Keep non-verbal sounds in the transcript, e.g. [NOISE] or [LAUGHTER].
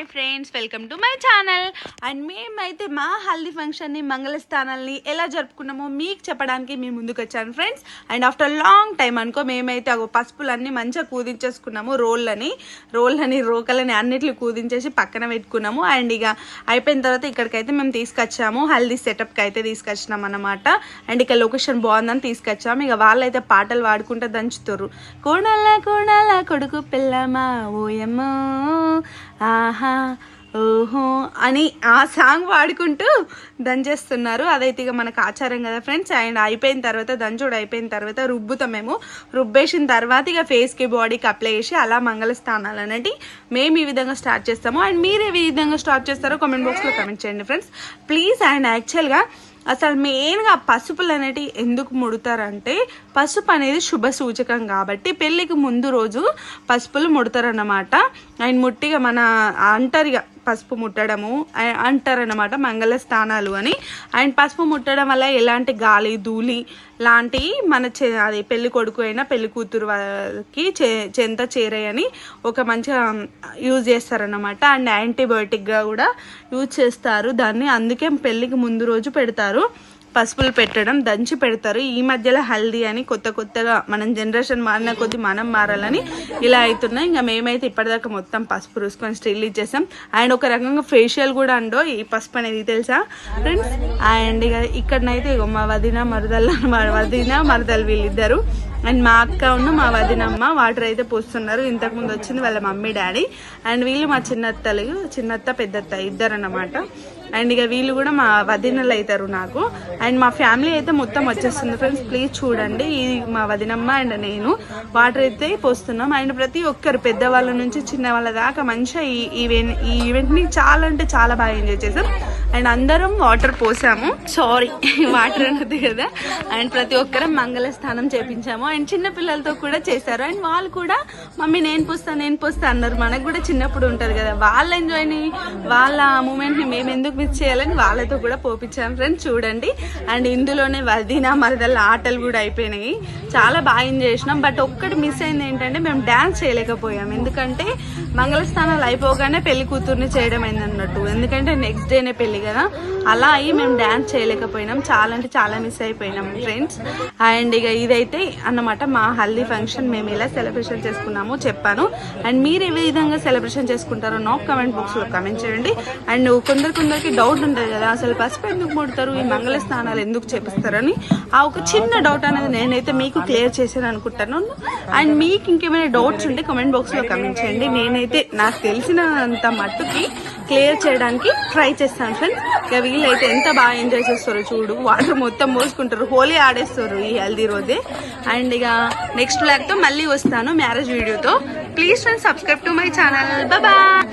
Hi friends welcome to my channel. And మేమైతే మా హల్దీ ఫంక్షన్ని మంగళస్థానాల్ని ఎలా జరుపుకున్నామో మీకు చెప్పడానికి మేము ముందుకు వచ్చాను friends. And after long time అనుకో మేమైతే పసుపులన్నీ మంచిగా కూదించేసుకున్నాము రోళ్ళని. రోళ్ళని రోకలని అన్నిట్లు కూదించేసి పక్కన పెట్టుకున్నాము. అండ్ ఇక అయిపోయిన తర్వాత ఇక్కడికైతే మేము తీసుకొచ్చాము. హల్దీ సెటప్కి అయితే తీసుకొచ్చినాం అన్నమాట. అండ్ ఇక లొకేషన్ బాగుందని తీసుకొచ్చాము. ఇక వాళ్ళైతే పాటలు పాడుకుంటూ దంచుతారు కోడల కోడల కొడుకు పిల్లమా ఓయమ్మో. ఆహా ఓహో అని ఆ సాంగ్ పాడుకుంటూ దంచేస్తున్నారు అదైతే ఇక మనకు ఆచారం కదా ఫ్రెండ్స్. అండ్ అయిపోయిన తర్వాత దంచుడు అయిపోయిన తర్వాత రుబ్బుతాం మేము. రుబ్బేసిన తర్వాత ఇక ఫేస్కి బాడీకి అప్లై చేసి అలా మంగళ స్థానాలు అనేవి మేము ఈ విధంగా స్టార్ట్ చేస్తాము. అండ్ మీరు ఏ విధంగా స్టార్ట్ చేస్తారో కామెంట్ బాక్స్లో కమెంట్ చేయండి ఫ్రెండ్స్. ప్లీజ్ అండ్ యాక్చువల్గా అసలు మెయిన్గా పసుపులు అనేటివి ఎందుకు ముడతారంటే పసుపు అనేది శుభ సూచకం కాబట్టి పెళ్ళికి ముందు రోజు పసుపులు ముడతారన్నమాట. అండ్ ముట్టిగా మన అంటారుగా పసుపు ముట్టడము అంటారన్నమాట మంగళ స్థానాలు అని. అండ్ పసుపు ముట్టడం వల్ల ఎలాంటి గాలి ధూళి లాంటివి మన అది పెళ్ళి కొడుకు అయినా పెళ్ళి కూతురు వాళ్ళకి చెంత చేరాయని ఒక మంచిగా యూజ్ చేస్తారన్నమాట. అండ్ యాంటీబయోటిక్గా కూడా యూజ్ చేస్తారు. దాన్ని అందుకే పెళ్ళికి ముందు రోజు పెడతారు. పసుపులు పెట్టడం దంచి పెడతారు. ఈ మధ్యలో హల్దీ అని కొత్త కొత్తగా మనం జనరేషన్ మారిన కొద్దీ మనం మారాలని ఇలా అవుతున్నాయి ఇంకా మేమైతే ఇప్పటిదాకా మొత్తం పసుపు రుసుకొని స్టిల్ ఇచ్చేసాం. అండ్ ఒక రకంగా ఫేషియల్ కూడా అండో ఈ పసుపు అనేది తెలుసా? ఫ్రెండ్స్ అండ్ ఇక ఇక్కడనైతే ఇగో మా వదిన మరదల్ వదిన మరదలు వీళ్ళిద్దరు. అండ్ మా అక్క ఉన్న మా వదినమ్మ వాటర్ అయితే పోస్తున్నారు. ఇంతకు ముందు వచ్చింది వాళ్ళ మమ్మీ డాడీ. అండ్ వీళ్ళు మా చిన్నత్తలు చిన్నత్త పెద్దత్త ఇద్దరు అన్నమాట అండ్ ఇక వీళ్ళు కూడా మా వదినలు అవుతారు నాకు. అండ్ మా ఫ్యామిలీ అయితే మొత్తం వచ్చేస్తుంది ఫ్రెండ్స్. ప్లీజ్ చూడండి. ఇది మా వదినమ్మ అండ్ నేను వాటర్ అయితే పోస్తున్నాం. అండ్ ప్రతి ఒక్కరు పెద్దవాళ్ళ నుంచి చిన్న వాళ్ళ దాకా మంచిగా ఈ ఈవెంట్ ఈ ఈవెంట్ని చాలా అంటే చాలా బాగా ఎంజాయ్ చేసాం అండ్ అందరం వాటర్ పోసాము. సారీ [LAUGHS] వాటర్ అనేది కదా. అండ్ ప్రతి ఒక్కరం మంగళ స్నానం చేపించాము. అండ్ చిన్న పిల్లలతో కూడా చేశారు. అండ్ వాళ్ళు కూడా మమ్మీ నేను పోస్తా నేను పోస్తా అన్నారు. మనకు కూడా చిన్నప్పుడు ఉంటుంది కదా. వాళ్ళ ఎంజాయ్ని వాళ్ళ మూమెంట్ని మేము ఎందుకు మిస్ చేయాలని వాళ్ళతో కూడా పోపించాము ఫ్రెండ్స్ చూడండి. అండ్ ఇందులోనే వదిన మరదల ఆటలు కూడా అయిపోయినాయి. చాలా బాగా ఎంజాయ్ చేసినాం. బట్ ఒక్కటి మిస్ అయింది ఏంటంటే మేము డ్యాన్స్ చేయలేకపోయాం. ఎందుకంటే మంగళ స్నానాలు అయిపోగానే పెళ్ళి కూతుర్ని చేయడం అయిందన్నట్టు ఎందుకంటే నెక్స్ట్ డేనే పెళ్ళి కదా? అలా అయ్యి మేము డ్యాన్స్ చేయలేకపోయినాం. చాలా అంటే చాలా మిస్ అయిపోయినాం ఫ్రెండ్స్ అండ్ ఇక ఇదైతే అన్నమాట మా హల్దీ ఫంక్షన్ మేము ఎలా సెలబ్రేషన్ చేసుకున్నామో చెప్పాను. అండ్ మీరు ఏ విధంగా సెలబ్రేషన్ చేసుకుంటారో నాకు కమెంట్ బాక్స్లో కమెంట్ చేయండి. అండ్ కొందరు కొందరికి డౌట్ ఉంటుంది కదా అసలు పసుపు ఎందుకు ముడతారు? ఈ మంగళ స్నానాలు ఎందుకు చేపిస్తారని? ఆ ఒక చిన్న డౌట్ అనేది నేనైతే మీకు క్లియర్ చేశాను అనుకుంటాను. అండ్ మీకు ఇంకేమైనా డౌట్స్ ఉంటే కమెంట్ బాక్స్లో కమెంట్ చేయండి. నేనైతే నాకు తెలిసినంత మట్టుకి క్లియర్ చేయడానికి ట్రై చేస్తాను ఫ్రెండ్స్. ఇక వీళ్ళైతే ఎంత బాగా ఎంజాయ్ చేస్తారో చూడు. వాటర్ మొత్తం మోసుకుంటారు. హోలీ ఆడేస్తారు ఈ హెల్దీ రోజే. అండ్ ఇక నెక్స్ట్ బ్లాగ్తో మళ్ళీ వస్తాను మ్యారేజ్ వీడియోతో. Please friends subscribe to my channel bye